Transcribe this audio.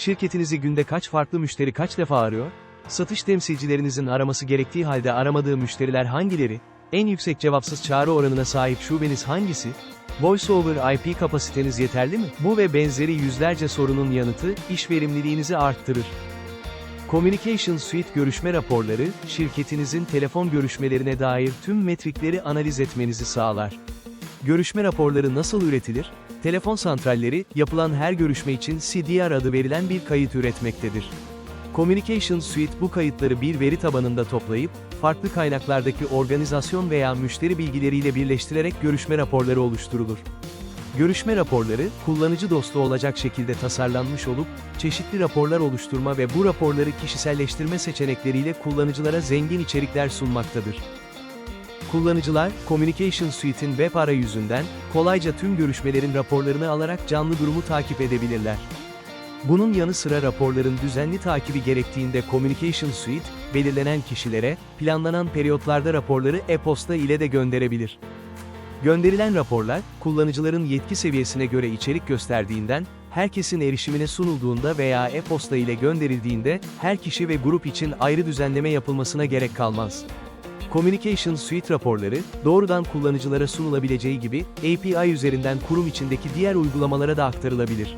Şirketinizi günde kaç farklı müşteri kaç defa arıyor? Satış temsilcilerinizin araması gerektiği halde aramadığı müşteriler hangileri? En yüksek cevapsız çağrı oranına sahip şubeniz hangisi? Voice over IP kapasiteniz yeterli mi? Bu ve benzeri yüzlerce sorunun yanıtı, iş verimliliğinizi arttırır. Communication Suite görüşme raporları, şirketinizin telefon görüşmelerine dair tüm metrikleri analiz etmenizi sağlar. Görüşme raporları nasıl üretilir? Telefon santralleri, yapılan her görüşme için CDR adı verilen bir kayıt üretmektedir. Communication Suite bu kayıtları bir veri tabanında toplayıp, farklı kaynaklardaki organizasyon veya müşteri bilgileriyle birleştirerek görüşme raporları oluşturulur. Görüşme raporları, kullanıcı dostu olacak şekilde tasarlanmış olup, çeşitli raporlar oluşturma ve bu raporları kişiselleştirme seçenekleriyle kullanıcılara zengin içerikler sunmaktadır. Kullanıcılar, Communication Suite'in web arayüzünden, kolayca tüm görüşmelerin raporlarını alarak canlı durumu takip edebilirler. Bunun yanı sıra raporların düzenli takibi gerektiğinde Communication Suite, belirlenen kişilere, planlanan periyotlarda raporları e-posta ile de gönderebilir. Gönderilen raporlar, kullanıcıların yetki seviyesine göre içerik gösterdiğinden, herkesin erişimine sunulduğunda veya e-posta ile gönderildiğinde, her kişi ve grup için ayrı düzenleme yapılmasına gerek kalmaz. Communication Suite raporları, doğrudan kullanıcılara sunulabileceği gibi, API üzerinden kurum içindeki diğer uygulamalara da aktarılabilir.